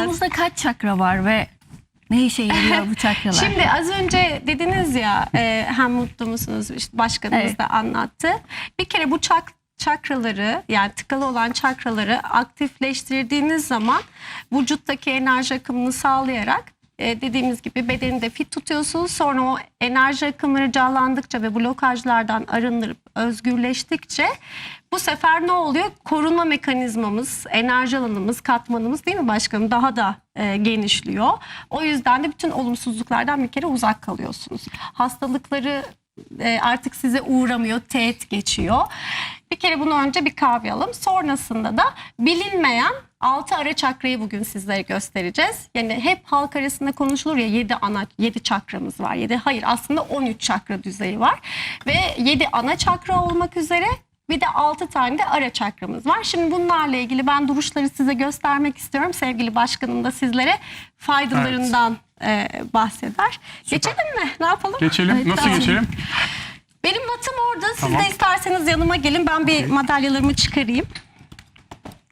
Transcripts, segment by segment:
Vücudumuzda kaç çakra var ve ne işe yarıyor bu çakralar? Şimdi az önce dediniz ya e, hem mutlu musunuz işte başkanımız Evet. da anlattı. Bir kere bu çak çakraları yani tıkalı olan çakraları aktifleştirdiğiniz zaman vücuttaki enerji akımını sağlayarak e, dediğimiz gibi bedeni de fit tutuyorsunuz. Sonra o enerji akımları canlandıkça ve blokajlardan arındırıp özgürleştikçe bu sefer ne oluyor? Korunma mekanizmamız, enerji alanımız, katmanımız değil mi başkanım daha da e, genişliyor. O yüzden de bütün olumsuzluklardan bir kere uzak kalıyorsunuz. Hastalıkları e, artık size uğramıyor, teğet geçiyor. Bir kere bunu önce bir kavrayalım. Sonrasında da bilinmeyen altı ara çakrayı bugün sizlere göstereceğiz. Yani hep halk arasında konuşulur ya 7 ana 7 çakramız var. 7 hayır aslında 13 çakra düzeyi var. Ve 7 ana çakra olmak üzere bir de 6 tane de ara çakramız var. Şimdi bunlarla ilgili ben duruşları size göstermek istiyorum. Sevgili başkanım da sizlere faydalarından e, bahseder. Geçelim mi? Ne yapalım? Geçelim. Evet, Nasıl tamam. geçelim? Benim matım orada. Siz Tamam. de isterseniz yanıma gelin. Ben bir madalyalarımı çıkarayım.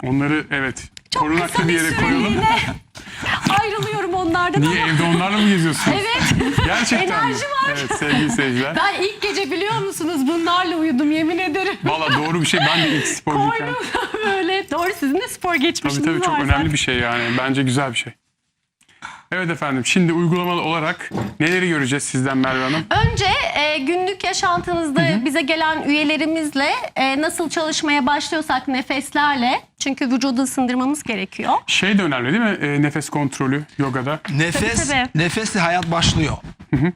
Onları evet. Çok korunaklı kısa bir bir yere koyalım. süreliğine ayrılıyorum onlardan Niye ama evde onlarla mı geziyorsun? Evet. Gerçekten mi? Enerji var. Evet sevgili seyirciler. ben ilk gece biliyor musunuz bunlarla uyudum yemin ederim. Valla doğru bir şey. Ben de ilk sporcuyken. Koynum böyle. Doğru sizin de spor Tabii geçmişiniz tabii çok var önemli zaten. bir şey yani. Bence güzel bir şey. Evet efendim şimdi uygulamalı olarak neleri göreceğiz sizden Merve Hanım? Önce e, günlük yaşantınızda bize gelen üyelerimizle e, nasıl çalışmaya başlıyorsak nefeslerle çünkü vücudu ısındırmamız gerekiyor. Şey de önemli değil mi? E, nefes kontrolü yogada. Tabii, Nefes, tabii. nefesle hayat başlıyor.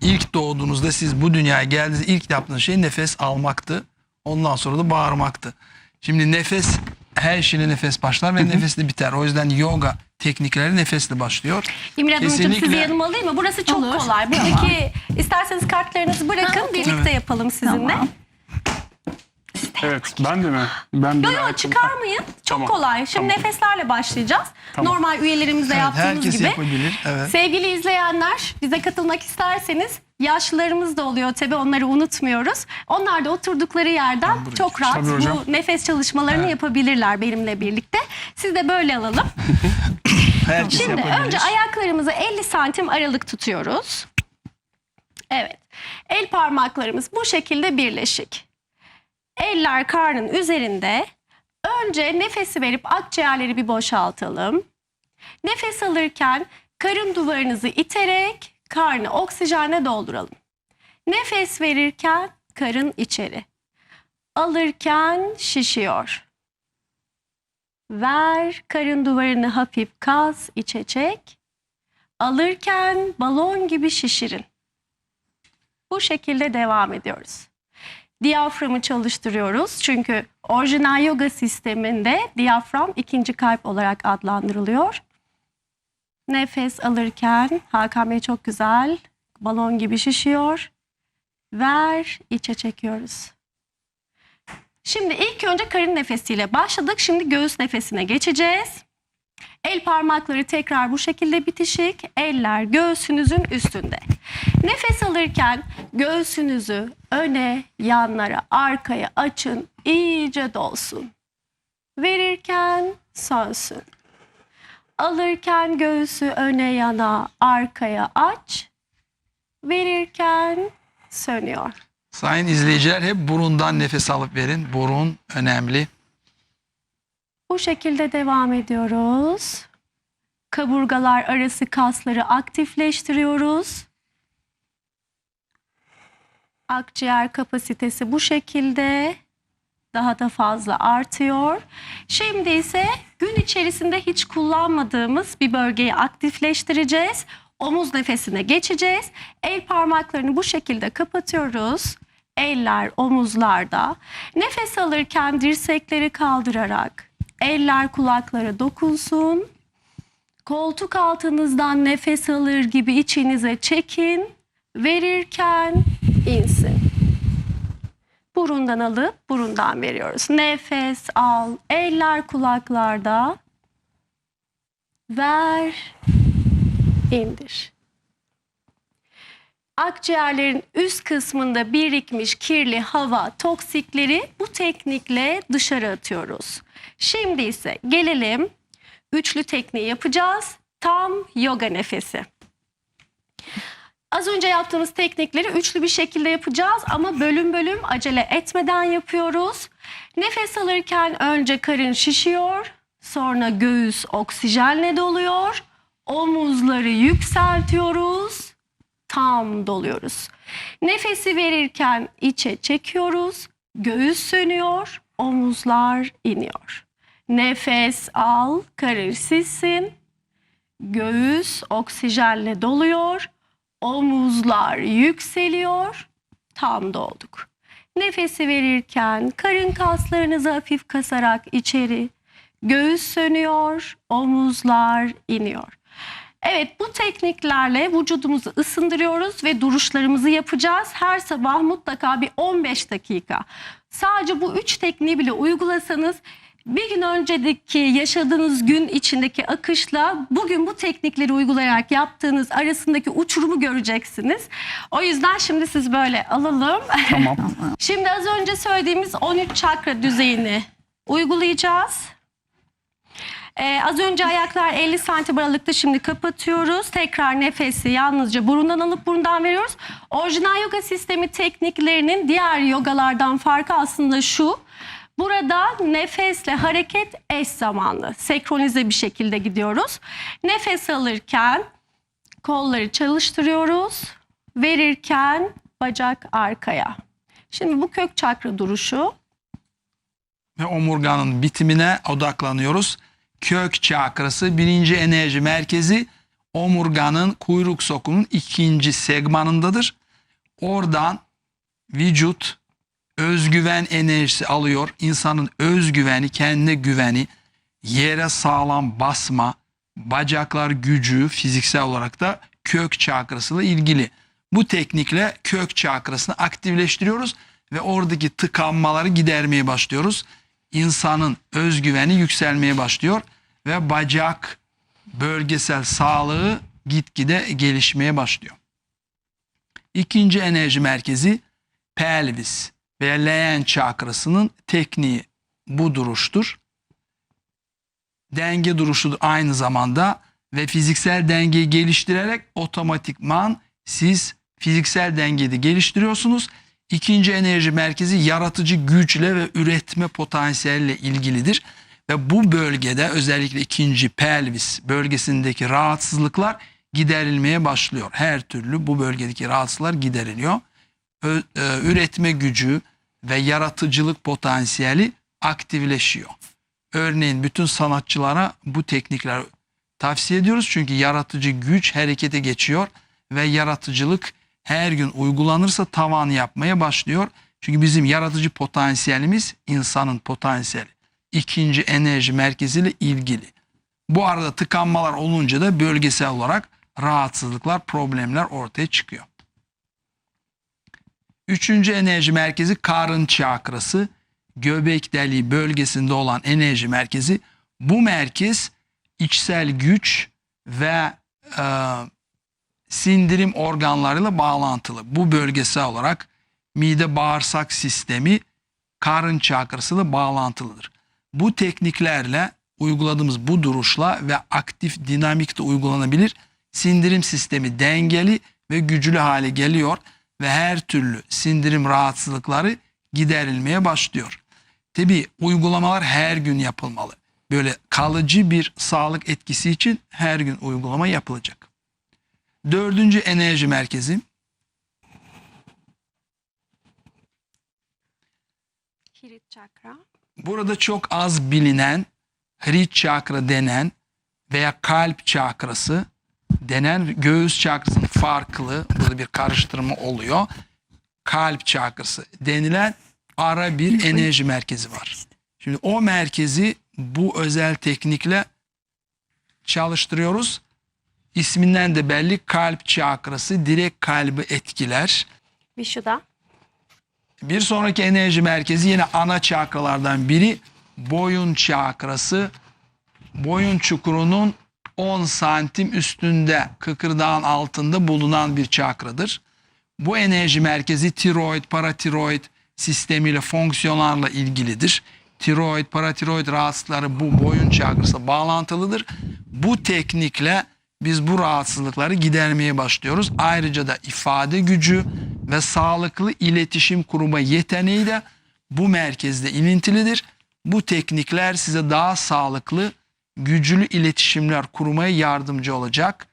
İlk doğduğunuzda siz bu dünyaya geldiğinizde ilk yaptığınız şey nefes almaktı. Ondan sonra da bağırmaktı. Şimdi nefes her şeyle nefes başlar ve nefesle biter. O yüzden yoga teknikleri nefesle başlıyor. İmre Hanımcığım sizi yanıma alayım mı? Burası çok Olur. kolay. Buradaki isterseniz kartlarınızı bırakın Ha, okey. birlikte yapalım sizinle. Tamam. Evet ben de mi? Ben Yok yok ayakkabı- çıkarmayın. Çok Tamam, kolay. Şimdi tamam. nefeslerle başlayacağız. Tamam. Normal üyelerimizle Evet, yaptığımız herkes gibi. yapabilir. Evet. Sevgili izleyenler bize katılmak isterseniz yaşlılarımız da oluyor tabii onları unutmuyoruz. Onlar da oturdukları yerden buraya çok rahat Tabii hocam. bu nefes çalışmalarını yapabilirler benimle birlikte. Siz de böyle alalım. Herkes Şimdi yapabilir. önce ayaklarımızı 50 santim aralık tutuyoruz. Evet. El parmaklarımız bu şekilde birleşik. Eller karnın üzerinde. Önce nefesi verip akciğerleri bir boşaltalım. Nefes alırken karın duvarınızı iterek karnı oksijenle dolduralım. Nefes verirken karın içeri. Alırken şişiyor. Ver karın duvarını hafif kaz, içe çek. Alırken balon gibi şişirin. Bu şekilde devam ediyoruz. Diyaframı çalıştırıyoruz. Çünkü orijinal yoga sisteminde diyafram ikinci kalp olarak adlandırılıyor. Nefes alırken Hakan Bey çok güzel balon gibi şişiyor. Ver, içe çekiyoruz. Şimdi ilk önce karın nefesiyle başladık. Şimdi göğüs nefesine geçeceğiz. El parmakları tekrar bu şekilde bitişik. Eller göğsünüzün üstünde. Nefes alırken göğsünüzü öne, yanlara, arkaya açın. iyice dolsun. Verirken sönsün. Alırken göğsü öne, yana, arkaya aç. Verirken sönüyor. Sayın izleyiciler hep burundan nefes alıp verin. Burun önemli. Bu şekilde devam ediyoruz. Kaburgalar arası kasları aktifleştiriyoruz. Akciğer kapasitesi bu şekilde daha da fazla artıyor. Şimdi ise gün içerisinde hiç kullanmadığımız bir bölgeyi aktifleştireceğiz. Omuz nefesine geçeceğiz. El parmaklarını bu şekilde kapatıyoruz. Eller omuzlarda. Nefes alırken dirsekleri kaldırarak eller kulaklara dokunsun. Koltuk altınızdan nefes alır gibi içinize çekin. Verirken insin. Burundan alıp burundan veriyoruz. Nefes al. Eller kulaklarda. Ver. indir. Akciğerlerin üst kısmında birikmiş kirli hava, toksikleri bu teknikle dışarı atıyoruz. Şimdi ise gelelim üçlü tekniği yapacağız. Tam yoga nefesi. Az önce yaptığımız teknikleri üçlü bir şekilde yapacağız ama bölüm bölüm acele etmeden yapıyoruz. Nefes alırken önce karın şişiyor, sonra göğüs oksijenle doluyor, omuzları yükseltiyoruz, tam doluyoruz. Nefesi verirken içe çekiyoruz, göğüs sönüyor, omuzlar iniyor. Nefes al, karın şişsin, göğüs oksijenle doluyor, omuzlar yükseliyor, tam dolduk. Nefesi verirken karın kaslarınızı hafif kasarak içeri, göğüs sönüyor, omuzlar iniyor. Evet bu tekniklerle vücudumuzu ısındırıyoruz ve duruşlarımızı yapacağız. Her sabah mutlaka bir 15 dakika. Sadece bu üç tekniği bile uygulasanız bir gün önceki yaşadığınız gün içindeki akışla bugün bu teknikleri uygulayarak yaptığınız arasındaki uçurumu göreceksiniz. O yüzden şimdi siz böyle alalım. Tamam. Şimdi az önce söylediğimiz 13 çakra düzeyini uygulayacağız. Ee, az önce ayaklar 50 santim aralıkta şimdi kapatıyoruz. Tekrar nefesi yalnızca burundan alıp burundan veriyoruz. Orijinal yoga sistemi tekniklerinin diğer yogalardan farkı aslında şu. Burada nefesle hareket eş zamanlı, senkronize bir şekilde gidiyoruz. Nefes alırken kolları çalıştırıyoruz. Verirken bacak arkaya. Şimdi bu kök çakra duruşu ve omurganın bitimine odaklanıyoruz. Kök çakrası birinci enerji merkezi omurganın kuyruk sokunun ikinci segmanındadır. Oradan vücut özgüven enerjisi alıyor. İnsanın özgüveni, kendine güveni, yere sağlam basma, bacaklar gücü fiziksel olarak da kök çakrasıyla ilgili. Bu teknikle kök çakrasını aktifleştiriyoruz ve oradaki tıkanmaları gidermeye başlıyoruz. İnsanın özgüveni yükselmeye başlıyor ve bacak bölgesel sağlığı gitgide gelişmeye başlıyor. İkinci enerji merkezi pelvis veya leğen çakrasının tekniği bu duruştur. Denge duruşudur aynı zamanda ve fiziksel dengeyi geliştirerek otomatikman siz fiziksel dengeyi de geliştiriyorsunuz. İkinci enerji merkezi yaratıcı güçle ve üretme potansiyelle ilgilidir. Ve bu bölgede özellikle ikinci pelvis bölgesindeki rahatsızlıklar giderilmeye başlıyor. Her türlü bu bölgedeki rahatsızlıklar gideriliyor. Ö- e, üretme gücü ve yaratıcılık potansiyeli aktifleşiyor. Örneğin bütün sanatçılara bu teknikler tavsiye ediyoruz. Çünkü yaratıcı güç harekete geçiyor ve yaratıcılık her gün uygulanırsa tavan yapmaya başlıyor. Çünkü bizim yaratıcı potansiyelimiz insanın potansiyeli. ikinci enerji merkeziyle ilgili. Bu arada tıkanmalar olunca da bölgesel olarak rahatsızlıklar, problemler ortaya çıkıyor. Üçüncü enerji merkezi karın çakrası. Göbek deliği bölgesinde olan enerji merkezi. Bu merkez içsel güç ve e, sindirim organlarıyla bağlantılı. Bu bölgesel olarak mide bağırsak sistemi karın çakrasıyla bağlantılıdır. Bu tekniklerle uyguladığımız bu duruşla ve aktif dinamikte uygulanabilir. Sindirim sistemi dengeli ve güçlü hale geliyor ve her türlü sindirim rahatsızlıkları giderilmeye başlıyor. Tabi uygulamalar her gün yapılmalı. Böyle kalıcı bir sağlık etkisi için her gün uygulama yapılacak. Dördüncü enerji merkezi Hirit çakra. burada çok az bilinen Hrit çakra denen veya kalp çakrası denen göğüs çakrasının farklı burada bir karıştırma oluyor. Kalp çakrası denilen ara bir enerji merkezi var. Şimdi o merkezi bu özel teknikle çalıştırıyoruz. İsminden de belli kalp çakrası direkt kalbi etkiler. Vişuda. Bir sonraki enerji merkezi yine ana çakralardan biri boyun çakrası. Boyun çukurunun 10 santim üstünde kıkırdağın altında bulunan bir çakradır. Bu enerji merkezi tiroid, paratiroid sistemiyle fonksiyonlarla ilgilidir. Tiroid, paratiroid rahatsızlıkları bu boyun çakrası bağlantılıdır. Bu teknikle biz bu rahatsızlıkları gidermeye başlıyoruz. Ayrıca da ifade gücü ve sağlıklı iletişim kurma yeteneği de bu merkezde ilintilidir. Bu teknikler size daha sağlıklı, güçlü iletişimler kurmaya yardımcı olacak.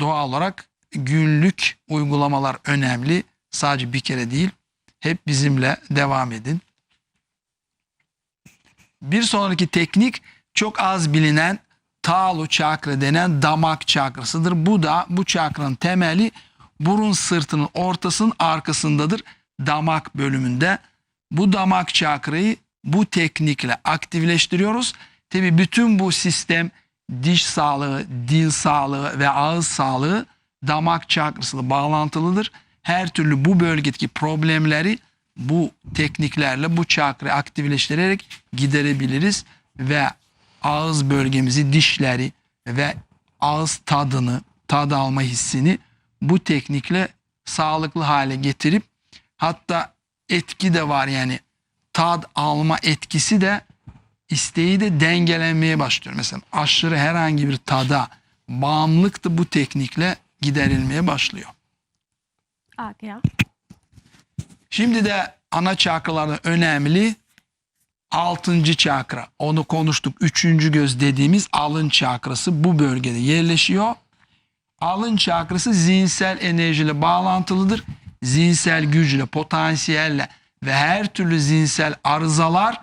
Doğal olarak günlük uygulamalar önemli. Sadece bir kere değil. Hep bizimle devam edin. Bir sonraki teknik çok az bilinen Talu çakra denen damak çakrasıdır. Bu da bu çakranın temeli burun sırtının ortasının arkasındadır. Damak bölümünde. Bu damak çakrayı bu teknikle aktifleştiriyoruz. Tabi bütün bu sistem diş sağlığı, dil sağlığı ve ağız sağlığı damak çakrasıyla bağlantılıdır. Her türlü bu bölgedeki problemleri bu tekniklerle bu çakrayı aktifleştirerek giderebiliriz ve ağız bölgemizi, dişleri ve ağız tadını, tad alma hissini bu teknikle sağlıklı hale getirip hatta etki de var yani tad alma etkisi de isteği de dengelenmeye başlıyor. Mesela aşırı herhangi bir tada bağımlılık da bu teknikle giderilmeye başlıyor. Şimdi de ana çakralarda önemli altıncı çakra. Onu konuştuk. Üçüncü göz dediğimiz alın çakrası bu bölgede yerleşiyor. Alın çakrası zihinsel enerjiyle bağlantılıdır. Zihinsel güçle, potansiyelle ve her türlü zihinsel arızalar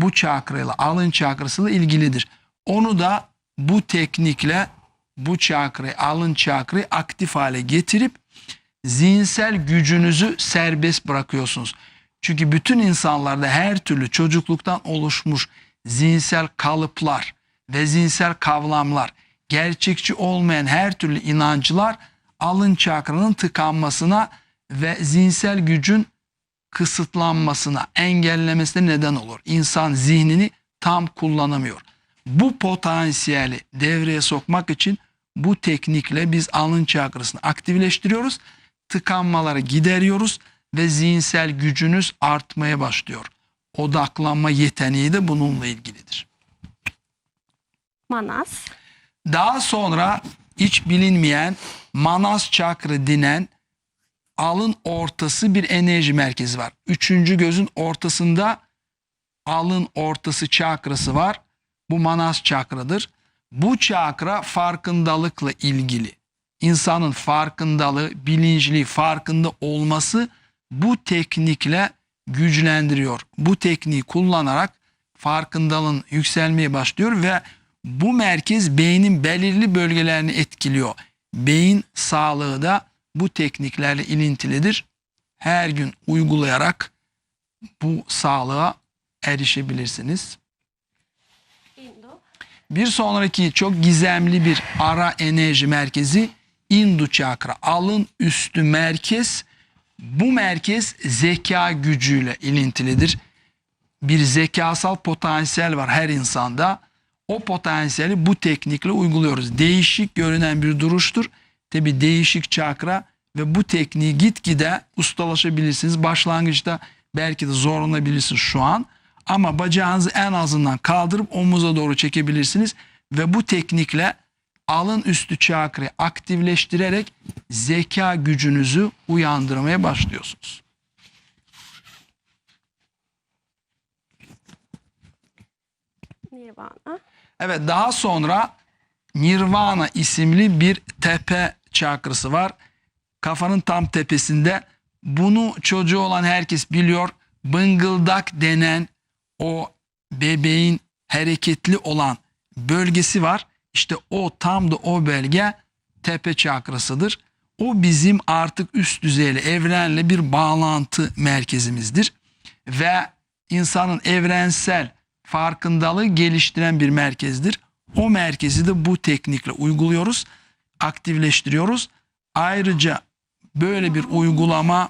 bu çakrayla, alın çakrasıyla ilgilidir. Onu da bu teknikle bu çakrayı, alın çakrayı aktif hale getirip zihinsel gücünüzü serbest bırakıyorsunuz. Çünkü bütün insanlarda her türlü çocukluktan oluşmuş zihinsel kalıplar ve zihinsel kavramlar, gerçekçi olmayan her türlü inancılar alın çakranın tıkanmasına ve zihinsel gücün kısıtlanmasına, engellemesine neden olur. İnsan zihnini tam kullanamıyor. Bu potansiyeli devreye sokmak için bu teknikle biz alın çakrasını aktifleştiriyoruz. Tıkanmaları gideriyoruz ve zihinsel gücünüz artmaya başlıyor. Odaklanma yeteneği de bununla ilgilidir. Manas. Daha sonra hiç bilinmeyen Manas çakra denen alın ortası bir enerji merkezi var. Üçüncü gözün ortasında alın ortası çakrası var. Bu Manas çakradır. Bu çakra farkındalıkla ilgili. İnsanın farkındalığı, bilinçli, farkında olması bu teknikle güçlendiriyor. Bu tekniği kullanarak farkındalığın yükselmeye başlıyor ve bu merkez beynin belirli bölgelerini etkiliyor. Beyin sağlığı da bu tekniklerle ilintilidir. Her gün uygulayarak bu sağlığa erişebilirsiniz. Bir sonraki çok gizemli bir ara enerji merkezi Indu çakra. Alın üstü merkez. Bu merkez zeka gücüyle ilintilidir. Bir zekasal potansiyel var her insanda. O potansiyeli bu teknikle uyguluyoruz. Değişik görünen bir duruştur. Tabi değişik çakra ve bu tekniği gitgide ustalaşabilirsiniz. Başlangıçta belki de zorlanabilirsiniz şu an. Ama bacağınızı en azından kaldırıp omuza doğru çekebilirsiniz. Ve bu teknikle alın üstü çakrayı aktifleştirerek zeka gücünüzü uyandırmaya başlıyorsunuz. Nirvana. Evet daha sonra Nirvana isimli bir tepe çakrası var. Kafanın tam tepesinde. Bunu çocuğu olan herkes biliyor. Bıngıldak denen o bebeğin hareketli olan bölgesi var. İşte o tam da o bölge tepe çakrasıdır. O bizim artık üst düzeyli evrenle bir bağlantı merkezimizdir. Ve insanın evrensel farkındalığı geliştiren bir merkezdir. O merkezi de bu teknikle uyguluyoruz, aktifleştiriyoruz. Ayrıca böyle bir uygulama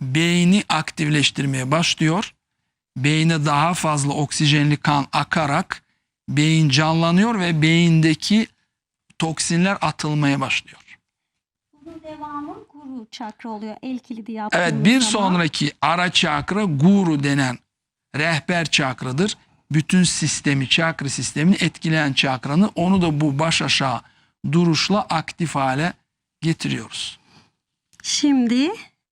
beyni aktifleştirmeye başlıyor. Beyne daha fazla oksijenli kan akarak beyin canlanıyor ve beyindeki toksinler atılmaya başlıyor. Bunun devamı guru çakra oluyor. El kilidi yaptığımız Evet bir zaman. sonraki ara çakra guru denen rehber çakradır. bütün sistemi, çakra sistemini etkileyen çakranı onu da bu baş aşağı duruşla aktif hale getiriyoruz. Şimdi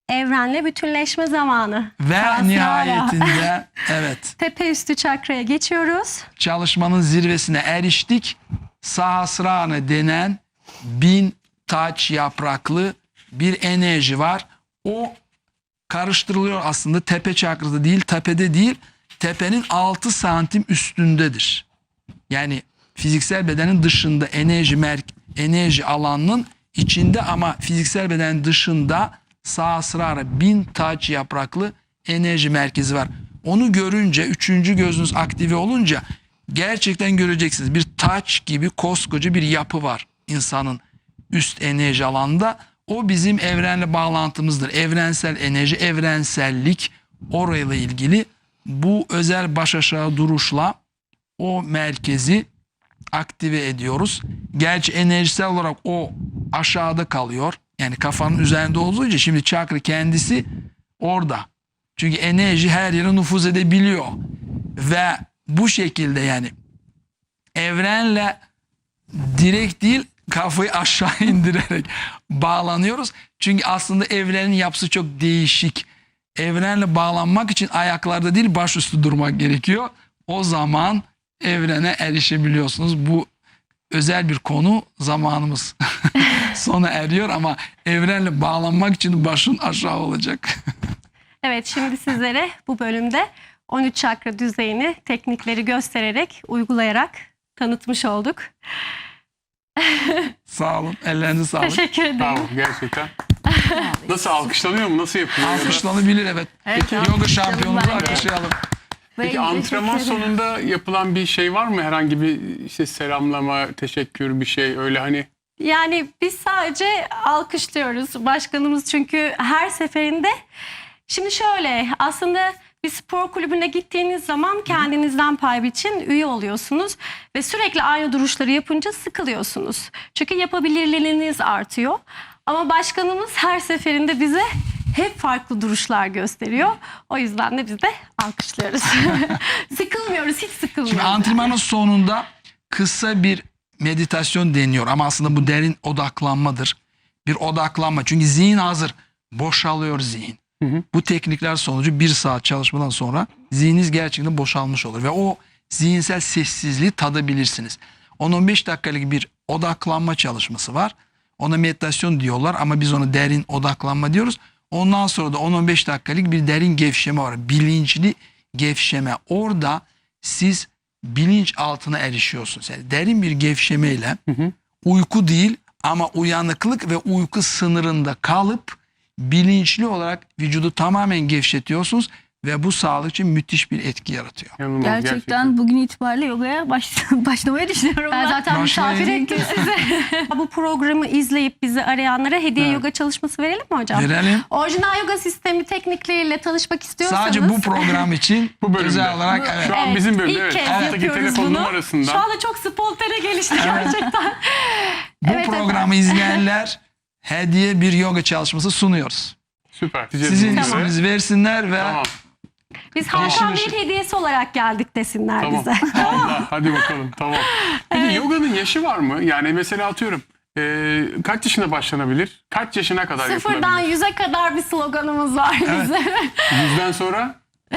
evrenle bütünleşme zamanı. Ve Sahasrara. nihayetinde evet Tepe üstü çakraya geçiyoruz. çalışmanın zirvesine eriştik. Sahasrana denen bin taç yapraklı bir enerji var. O karıştırılıyor aslında tepe çakrada değil tepede değil tepenin 6 santim üstündedir. Yani fiziksel bedenin dışında enerji merk enerji alanının içinde ama fiziksel bedenin dışında Sahasrara bin taç yapraklı enerji merkezi var. Onu görünce üçüncü gözünüz aktive olunca gerçekten göreceksiniz. Bir taç gibi koskoca bir yapı var insanın üst enerji alanında. O bizim evrenle bağlantımızdır. Evrensel enerji, evrensellik orayla ilgili bu özel baş aşağı duruşla o merkezi aktive ediyoruz. Gerçi enerjisel olarak o aşağıda kalıyor. Yani kafanın üzerinde olduğu için şimdi çakra kendisi orada. Çünkü enerji her yere nüfuz edebiliyor. Ve bu şekilde yani evrenle direkt değil kafayı aşağı indirerek bağlanıyoruz. Çünkü aslında evrenin yapısı çok değişik. Evrenle bağlanmak için ayaklarda değil başüstü durmak gerekiyor. O zaman evrene erişebiliyorsunuz. Bu özel bir konu zamanımız sona eriyor ama evrenle bağlanmak için başın aşağı olacak. Evet şimdi sizlere bu bölümde 13 çakra düzeyini teknikleri göstererek, uygulayarak tanıtmış olduk. Sağ olun. Ellerinize sağlık. Teşekkür ederim. Bravo gerçekten. Nasıl alkışlanıyor mu? Nasıl yapılıyor? Alkışlanabilir evet. Evet, Yoga şampiyonumuzu alkışlayalım. Peki antrenman sonunda yapılan bir şey var mı? Herhangi bir işte selamlama, teşekkür bir şey öyle hani Yani biz sadece alkışlıyoruz başkanımız çünkü her seferinde şimdi şöyle aslında bir spor kulübüne gittiğiniz zaman kendinizden pay biçin üye oluyorsunuz ve sürekli aynı duruşları yapınca sıkılıyorsunuz. Çünkü yapabilirliğiniz artıyor. Ama başkanımız her seferinde bize hep farklı duruşlar gösteriyor. O yüzden de biz de alkışlıyoruz. Sıkılmıyoruz, hiç sıkılmıyoruz. Şimdi antrenmanın sonunda kısa bir meditasyon deniyor ama aslında bu derin odaklanmadır. Bir odaklanma çünkü zihin hazır. Boşalıyor zihin. Bu teknikler sonucu bir saat çalışmadan sonra zihniniz gerçekten boşalmış olur ve o zihinsel sessizliği tadabilirsiniz. 10-15 dakikalık bir odaklanma çalışması var. Ona meditasyon diyorlar ama biz ona derin odaklanma diyoruz. Ondan sonra da 10-15 dakikalık bir derin gevşeme var. Bilinçli gevşeme. Orada siz bilinç altına erişiyorsunuz. Yani derin bir gevşemeyle uyku değil ama uyanıklık ve uyku sınırında kalıp bilinçli olarak vücudu tamamen gevşetiyorsunuz ve bu sağlık için müthiş bir etki yaratıyor. yanılmaz Gerçekten, bugün itibariyle yogaya baş, başlamayı düşünüyorum. Ben zaten misafir ettim sizi. Bu programı izleyip bizi arayanlara hediye Evet. yoga çalışması verelim mi hocam? Verelim. Orijinal yoga sistemi teknikleriyle tanışmak istiyorsanız. Sadece bu program için Bu bölümde. özel olarak evet. Şu an bizim bölümde ilk evet. kez Alttaki telefon bunu. numarasından. Şu anda çok spontane gelişti gerçekten. bu Evet, programı izleyenler hediye bir yoga çalışması sunuyoruz. Süper. Sizin Tamam. isminizi versinler ve Tamam. Biz Hakan Yeşil Bey'in hediyesi olarak geldik desinler Tamam. bize. Allah, hadi bakalım. Tamam. Peki yoganın yaşı var mı? Yani mesela atıyorum e, kaç yaşına başlanabilir? Kaç yaşına kadar Sıfırdan yapılabilir? yüze kadar bir sloganımız var bizim. Yüzden sonra?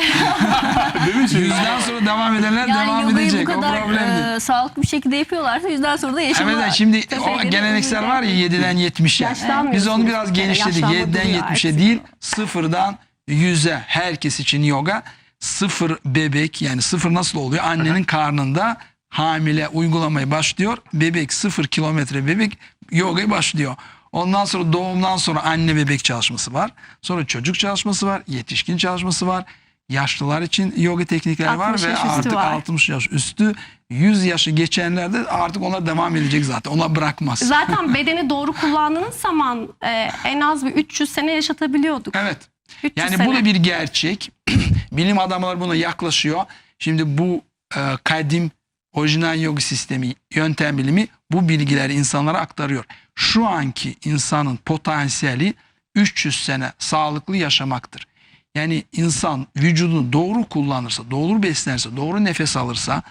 Değil mi şimdi? yüzden sonra devam edenler Yani devam yogayı edecek. bu o kadar problem değil. e, sağlıklı bir şekilde yapıyorlarsa yüzden sonra da yaşama... Evet şimdi o geleneksel var ya 7'den 70'e. Yaşlanmıyorsunuz Biz onu biraz bir kere, genişledik. yaşlanma 7'den duruyor 70'e artık. değil sıfırdan 100'e herkes için yoga. Sıfır bebek yani sıfır nasıl oluyor? Annenin karnında hamile uygulamaya başlıyor. Bebek sıfır kilometre bebek yogaya başlıyor. Ondan sonra doğumdan sonra anne bebek çalışması var. Sonra çocuk çalışması var. Yetişkin çalışması var. Yaşlılar için yoga teknikleri var 60 ve artık var. 60 yaş üstü 100 yaşı geçenlerde artık onlar devam edecek zaten. Onlar bırakmaz. Zaten bedeni doğru kullandığınız zaman e, en az bir 300 sene yaşatabiliyorduk. Evet. 300 Yani sene. bu da bir gerçek. Bilim adamları buna yaklaşıyor. Şimdi bu e, kadim orijinal yoga sistemi, yöntem bilimi bu bilgileri insanlara aktarıyor. Şu anki insanın potansiyeli 300 sene sağlıklı yaşamaktır. Yani insan vücudunu doğru kullanırsa, doğru beslenirse, doğru nefes alırsa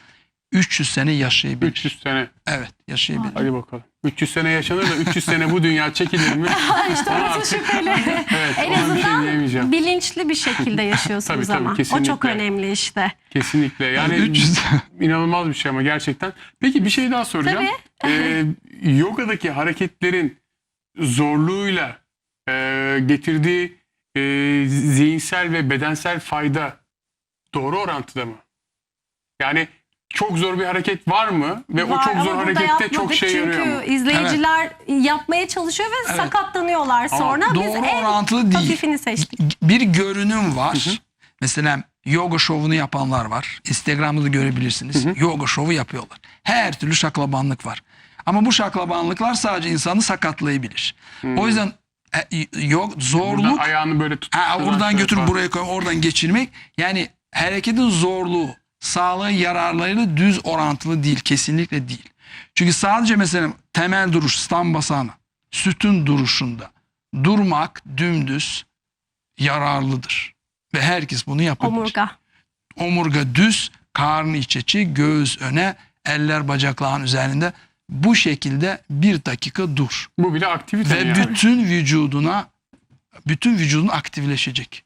300 sene yaşayabilir. 300 sene. Evet yaşayabilir. Hadi bakalım. 300 sene yaşanır da 300 sene bu dünya çekilir mi? işte orası şüpheli. Evet, en ona bir şey azından bilinçli bir şekilde yaşıyorsunuz Tabii, tabii, ama. O çok önemli işte. Kesinlikle. Yani 300 inanılmaz bir şey ama gerçekten. Peki bir şey daha soracağım. Ee, yogadaki hareketlerin zorluğuyla e, getirdiği e, zihinsel ve bedensel fayda doğru orantıda mı? Yani çok zor bir hareket var mı? Ve o Var çok ama zor harekette çok şey yarıyor mu? Çünkü izleyiciler yapmaya çalışıyor ve Evet. sakatlanıyorlar sonra. Biz doğru en orantılı değil. hafifini seçtik. Bir görünüm var. Mesela yoga şovunu yapanlar var. Instagram'da da görebilirsiniz. Yoga şovu yapıyorlar. Her türlü şaklabanlık var. Ama bu şaklabanlıklar sadece insanı sakatlayabilir. O yüzden e, yok Buradan zorluk ayağını böyle tutup Ha, götürüp falan. buraya koy, oradan geçirmek. Yani hareketin zorluğu, sağlığı yararlarıyla düz orantılı değil. Kesinlikle değil. Çünkü sadece mesela temel duruş, stand basana, sütun duruşunda durmak dümdüz yararlıdır. Ve herkes bunu yapabilir. Omurga. Omurga düz, karnı iç içe, göğüs öne, eller bacakların üzerinde. Bu şekilde bir dakika dur. Bu bile aktivite Ve yani. bütün vücuduna, bütün vücudun aktifleşecek.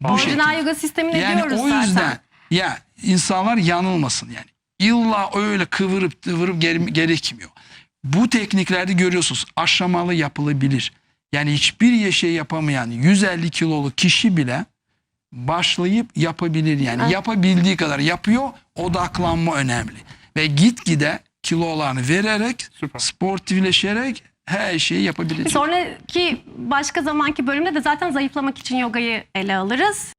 Bu Orijinal yoga sistemini yani diyoruz o zaten. Ya insanlar yanılmasın yani. İlla öyle kıvırıp kıvırıp gere- gerekmiyor. Bu tekniklerde görüyorsunuz aşamalı yapılabilir. Yani hiçbir şey yapamayan 150 kiloluk kişi bile başlayıp yapabilir yani. Evet. Yapabildiği kadar yapıyor. Odaklanma önemli. Ve gitgide kilolarını vererek, Süper. sportifleşerek her şeyi yapabilecek. Sonraki başka zamanki bölümde de zaten zayıflamak için yogayı ele alırız.